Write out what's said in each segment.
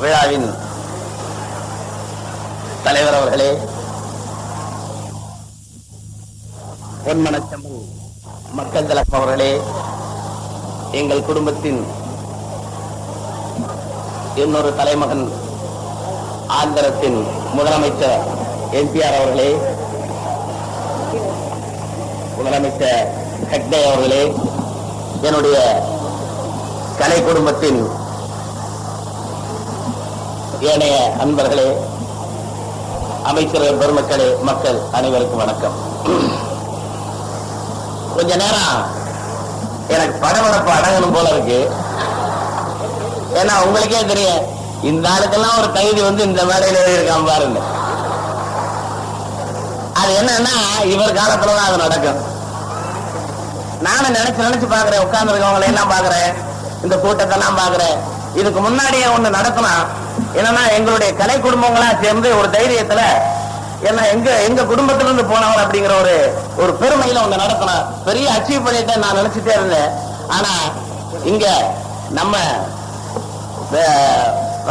விழாவின் தலைவர் அவர்களே பொன்மனச்சம்பல் மக்கள் திலகம் அவர்களே எங்கள் குடும்பத்தின் இன்னொரு தலைமகன் ஆந்திரத்தின் முதலமைச்சர் எம்பிஆர் அவர்களே முதலமைச்சர் ஹெக்டே அவர்களே என்னுடைய கலை குடும்பத்தின் ஏனைய அன்பர்களே அமைச்சர்கள் பெருமக்களே மக்கள் அனைவருக்கும் வணக்கம். கொஞ்ச நேரம் எனக்கு படபடப்பு அடங்கணும் போல இருக்கு. ஏன்னா உங்களுக்கே தெரியும் இந்த ஆளுக்கெல்லாம் ஒரு தகுதி வந்து இந்த மேடையில இருக்கான் பாருங்க. அது என்னன்னா இவர் காலத்துல தான் அது நடக்கும். நானும் நினைச்சு நினைச்சு பாக்குறேன் உட்கார்ந்து இருக்கவங்களை எல்லாம் பாக்குறேன் இந்த கூட்டத்தை எல்லாம் பாக்குறேன் இதுக்கு முன்னாடியே ஒண்ணு நடக்கணும் என்னன்னா எங்களுடைய கலை குடும்பங்களா சேர்ந்து ஒரு தைரியத்துல ஏன்னா எங்க எங்க குடும்பத்துல இருந்து போனவர் அப்படிங்கிற ஒரு ஒரு பெருமையில ஒண்ணு நடத்தணும் பெரிய அச்சீவ் பண்ணிட்டு நான் நினைச்சிட்டே இருந்தேன். ஆனா இங்க நம்ம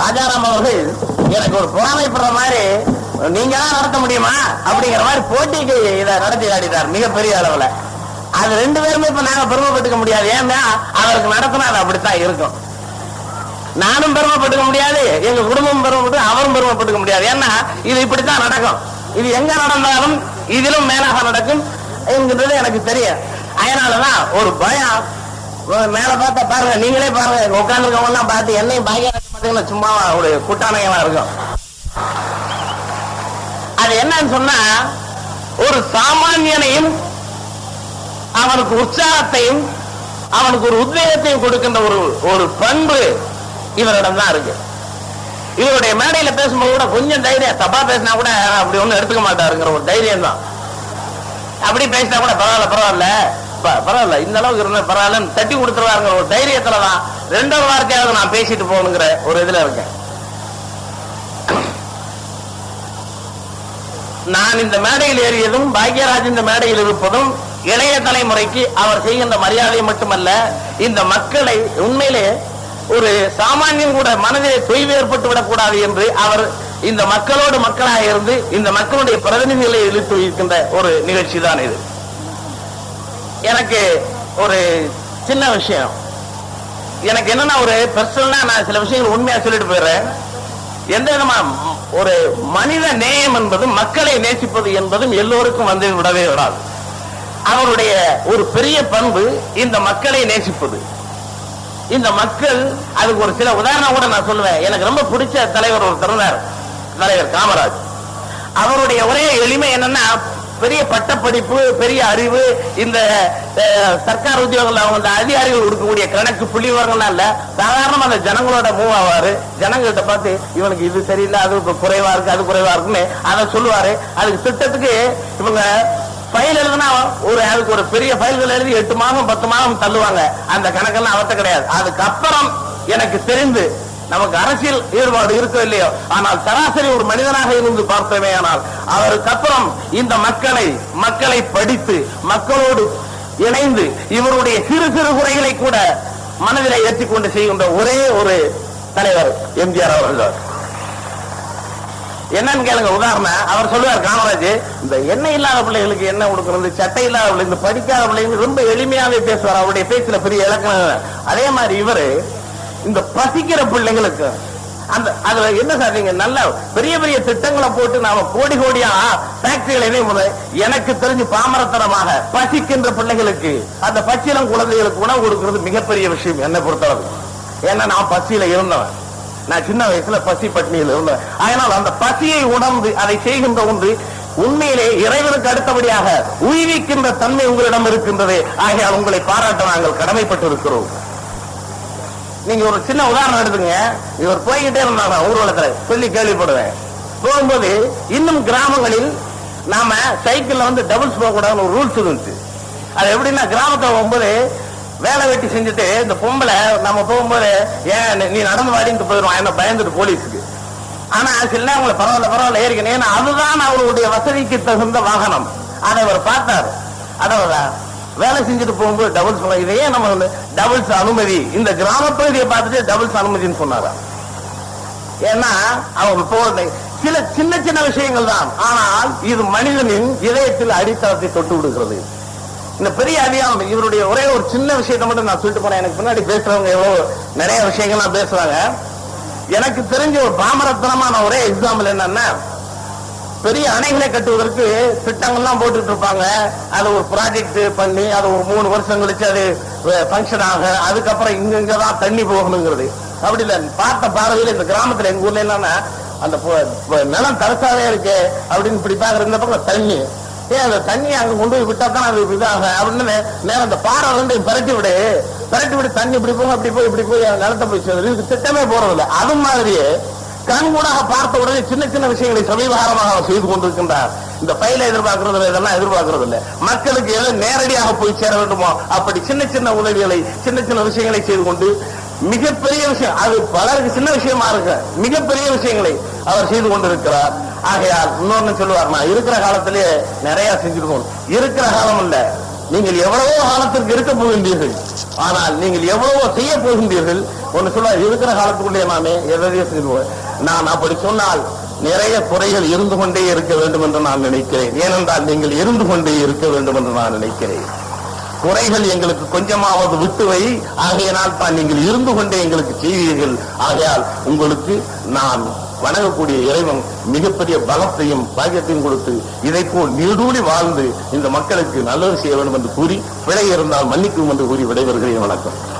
ராஜாராம் அவர்கள் எனக்கு ஒரு பொறாமைப்படுற மாதிரி நீங்க தான் நடத்த முடியுமா? அப்படிங்கிற மாதிரி போட்டிக்கு இதை நடத்தி காட்டிட்டார் மிகப்பெரிய அளவுல. அது ரெண்டு பேருமே இப்ப நாங்க பெருமைப்பட்டுக்க முடியாது. ஏன்னா அவருக்கு நடத்தினா அது அப்படித்தான் இருக்கும். நானும் பெருமைப்பட்டுக்க முடியாது எங்க குடும்பம் பெருமைப்பட்டு அவரும் பெருமைப்பட்டுக்க முடியாது. ஏன்னா இது இப்படித்தான் நடக்கும். இது எங்க நடந்தாலும் இதிலும் மேலாக நடக்கும் என்கின்றது எனக்கு தெரியும். அதனாலதான் ஒரு பயம். மேல பார்த்தா பாருங்க நீங்களே பாருங்க உட்காந்துருக்கவங்க எல்லாம் பார்த்து என்னையும் பாக்கியம் பார்த்தீங்கன்னா சும்மா ஒரு குட்டானைகளா இருக்கும். அது என்னன்னு சொன்னா ஒரு சாமானியனையும் அவனுக்கு உற்சாகத்தையும் அவனுக்கு ஒரு உத்வேகத்தையும் கொடுக்கின்ற ஒரு ஒரு பண்பு இவரிடம் தான் இருக்கு. இவருடைய மேடையில பேசும்போது கூட கொஞ்சம் தைரியம் தப்பா பேசினா கூட அப்படி ஒண்ணும் எடுத்துக்க மாட்டாருங்கிற ஒரு தைரியம் தான் அப்படி பேசினா கூட பரவாயில்ல பரவாயில்ல. பரவாயில்ல இந்த அளவுக்கு இருந்தா பரவாயில்லன்னு தட்டி கொடுத்துருவாருங்கிற ஒரு தைரியத்துல தான் ரெண்டாவது வார்த்தையாவது நான் பேசிட்டு போகணுங்கிற ஒரு இதுல இருக்கேன். நான் இந்த மேடையில் ஏறியதும் பாக்யராஜ் இந்த மேடையில் இருப்பதும் இளைய தலைமுறைக்கு அவர் செய்கின்ற மரியாதை மட்டுமல்ல இந்த மக்களை உண்மையிலே ஒரு சாமானியம் கூட மனதிலே தொய்வு ஏற்பட்டு விடக்கூடாது என்று அவர் இந்த மக்களோடு மக்களாக இருந்து இந்த மக்களுடைய பிரதிநிதிகளை இழுத்து இருக்கின்ற ஒரு நிகழ்ச்சி தான் இது. எனக்கு ஒரு சின்ன விஷயம். எனக்கு என்னன்னா ஒரு பர்சனலா நான் சில விஷயங்கள் உண்மையா சொல்லிட்டு போயிடுறேன். எந்த விதமா ஒரு மனித நேயம் என்பதும் மக்களை நேசிப்பது என்பதும் எல்லோருக்கும் வந்து விடவே விடாது. அவருடைய ஒரு பெரிய பண்பு இந்த மக்களை நேசிப்பது. இந்த மக்கள் அதுக்கு ஒரு சில உதாரணம் கூட நான் சொல்லுவேன். எனக்கு ரொம்ப பிடிச்ச தலைவர் ஒரு இருந்தார். தலைவர் காமராஜ். அவருடைய ஒரே எளிமை என்னன்னா பெரிய பட்டப்படிப்பு பெரிய அறிவு இந்த சர்க்கார் உத்தியோகங்கள் அவங்க அந்த அதிகாரிகள் கொடுக்கக்கூடிய கணக்கு புள்ளி விவரங்கள்லாம் இல்ல. சாதாரணமா அந்த ஜனங்களோட மூவ் ஆவாரு. ஜனங்கள்கிட்ட பார்த்து இவனுக்கு இது சரியில்லை அது குறைவா இருக்கு அது குறைவா இருக்குன்னு அதை சொல்லுவாரு. அதுக்கு திட்டத்துக்கு இவங்க ஃபைல் எழுதுனா ஒரு அதுக்கு ஒரு பெரிய ஃபைல்கள் எழுதி எட்டு மாதம் பத்து மாதம் தள்ளுவாங்க. அந்த கணக்கெல்லாம் அவர்த்த கிடையாது. அதுக்கப்புறம் எனக்கு தெரிந்து நமக்கு அரசியல் ஈடுபாடு இருக்கோ இல்லையோ ஆனால் சராசரி ஒரு மனிதனாக இருந்து பார்த்தோமே ஆனால் அவருக்கு அப்புறம் இந்த மக்களை மக்களை படித்து மக்களோடு இணைந்து இவருடைய சிறு சிறு குறைகளை கூட மனதிலே ஏற்றிக்கொண்டு செய்கின்ற ஒரே ஒரு தலைவர் எம்ஜிஆர் அவர்கள். என்னன்னு கேளுங்க உதாரணம். அவர் சொல்லுவார் காமராஜ் இந்த எண்ணெய் இல்லாத பிள்ளைகளுக்கு என்ன கொடுக்கறது சட்டை இல்லாத பிள்ளை இந்த படிக்காத பிள்ளைங்க ரொம்ப எளிமையாவே பேசுவார். அவருடைய பேச்சுல பெரிய இலக்கணம் அதே. மாதிரி இவரு இந்த பசிக்கிற பிள்ளைங்களுக்கு அந்த அதுல என்ன சார் நீங்க நல்ல பெரிய பெரிய திட்டங்களை போட்டு நாம கோடி கோடியா ஃபேக்டரிகளை இணையும் எனக்கு தெரிஞ்சு பாமரத்தனமாக பசிக்கின்ற பிள்ளைகளுக்கு அந்த பச்சிலம் குழந்தைகளுக்கு உணவு கொடுக்கிறது மிகப்பெரிய விஷயம் என்னை பொறுத்தளவு. ஏன்னா நான் பசியில இருந்தவன். நான் சின்ன வயசுல பசி பட்டினியில் இருந்தேன். அதனால் அந்த பசியை உணர்ந்து அதை செய்கின்ற ஒன்று உண்மையிலே இறைவனுக்கு அடுத்தபடியாக உயிரிக்கின்ற தன்மை உங்களிடம் இருக்கின்றது. ஆகையால் உங்களை பாராட்ட நாங்கள் கடமைப்பட்டு இருக்கிறோம் நீங்க ஒரு சின்ன உதாரணம் எடுத்துங்க. இவர் போய்கிட்டே இருந்தாங்க ஊர்வலத்துல? சொல்லி கேள்விப்படுவேன். போகும்போது இன்னும் கிராமங்களில் நாம சைக்கிள்ல வந்து டபுள்ஸ் போக கூடாதுன்னு ஒரு ரூல்ஸ் இருந்துச்சு. அது எப்படின்னா கிராமத்துல போகும்போது வேலை வெட்டி செஞ்சுட்டு இந்த பொம்பளை நம்ம போகும்போது ஏன் நீ- நடந்து வாடிட்டு போயிடுவான். என்ன பயந்துட்டு போலீஸுக்கு. ஆனா சில அவங்களை பரவாயில்ல பரவாயில்ல ஏறிக்கணும் ஏன்னா அதுதான் அவருடைய வசதிக்கு தகுந்த வாகனம். அதை அவர் பார்த்தார். அதாவது வேலை செஞ்சுட்டு போகும்போது டபுள்ஸ் இதையே நம்ம வந்து டபுள்ஸ் அனுமதி. இந்த கிராம பகுதியை பார்த்துட்டு டபுள்ஸ் அனுமதின்னு சொன்னாரா. ஏன்னா அவங்க போறது சில சின்ன சின்ன விஷயங்கள் தான். ஆனால் இது மனிதனின் இதயத்தில் அடித்தளத்தை தொட்டு விடுகிறது. இந்த பெரிய அதிகாரம் இவருடைய ஒரே ஒரு சின்ன விஷயத்தை மட்டும் நான் சொல்லிட்டு போனேன் எனக்கு பின்னாடி பேசுறவங்க எவ்வளவு நிறைய விஷயங்கள்லாம் பேசுவாங்க எனக்கு தெரிஞ்ச ஒரு பாமரத்தனமான ஒரே எக்ஸாம்பிள் என்னன்னா பெரிய அணைகளை கட்டுவதற்கு திட்டங்கள்லாம் போட்டுட்டு இருப்பாங்க. அது ஒரு ப்ராஜெக்ட் பண்ணி அது ஒரு மூணு வருஷம் கழிச்சு அது ஃபங்க்ஷன் ஆக அதுக்கப்புறம் இங்க தான் தண்ணி போகணுங்கிறது. அப்படி இல்லை பார்த்த பார்வையில் இந்த கிராமத்துல எங்க ஊர்ல என்னன்னா அந்த நிலம் தரசாவே இருக்கு அப்படின்னு இப்படி பாக்குற இந்த பக்கம் தண்ணி. ஏன் அந்த தண்ணியை அங்க கொண்டு போய் விட்டா தான் அது இதாக அப்படின்னு நேரம் அந்த பாறை வந்து பரட்டி விடு. பரட்டி விடு தண்ணி இப்படி போகும் அப்படி போய் இப்படி போய் நிலத்தை போய் சேர்ந்து இதுக்கு திட்டமே போறதில்லை. அது மாதிரியே கண்கூடாக பார்த்த உடனே சின்ன சின்ன விஷயங்களை சமீபகாரமாக அவர் செய்து கொண்டிருக்கின்றார். இந்த பயில எதிர்பார்க்கறது இல்லை, இதெல்லாம் எதிர்பார்க்கறது இல்லை. மக்களுக்கு எது நேரடியாக போய் சேர வேண்டுமோ அப்படி சின்ன சின்ன உதவிகளை சின்ன சின்ன விஷயங்களை செய்து கொண்டு மிகப்பெரிய விஷயம் அது பலருக்கு சின்ன விஷயமா இருக்கு மிகப்பெரிய விஷயங்களை அவர் செய்து கொண்டிருக்கிறார். ஆகையால் இன்னொன்னு சொல்லுவார் நான் இருக்கிற காலத்திலேயே நிறைய செஞ்சிருக்கோம். இருக்கிற காலம் இல்ல நீங்கள் எவ்வளவோ காலத்திற்கு இருக்க போகின்றீர்கள். ஆனால் நீங்கள் எவ்வளவோ செய்ய போகின்றீர்கள். ஒன்னு சொல்ல இருக்கிற காலத்துக்குள்ளே நாமே எதையோ செய்வோம். நான் அப்படி சொன்னால் நிறைய குறைகள் இருந்து கொண்டே இருக்க வேண்டும் என்று நான் நினைக்கிறேன். ஏனென்றால் நீங்கள் இருந்து கொண்டே இருக்க வேண்டும் என்று நான் நினைக்கிறேன். குறைகள் எங்களுக்கு கொஞ்சமாவது விட்டு வை. ஆகையினால் தான் நீங்கள் இருந்து கொண்டே எங்களுக்கு செய்வீர்கள். ஆகையால் உங்களுக்கு நான் வணங்கக்கூடிய இறைவன் மிகப்பெரிய பலத்தையும் பாக்கியத்தையும் கொடுத்து இதை போல் நீடூடி வாழ்ந்து இந்த மக்களுக்கு நல்லது செய்ய வேண்டும் என்று கூறி பிழை இருந்தால் மன்னிக்கும் என்று கூறி விடைபெறுகிறேன். வணக்கம்.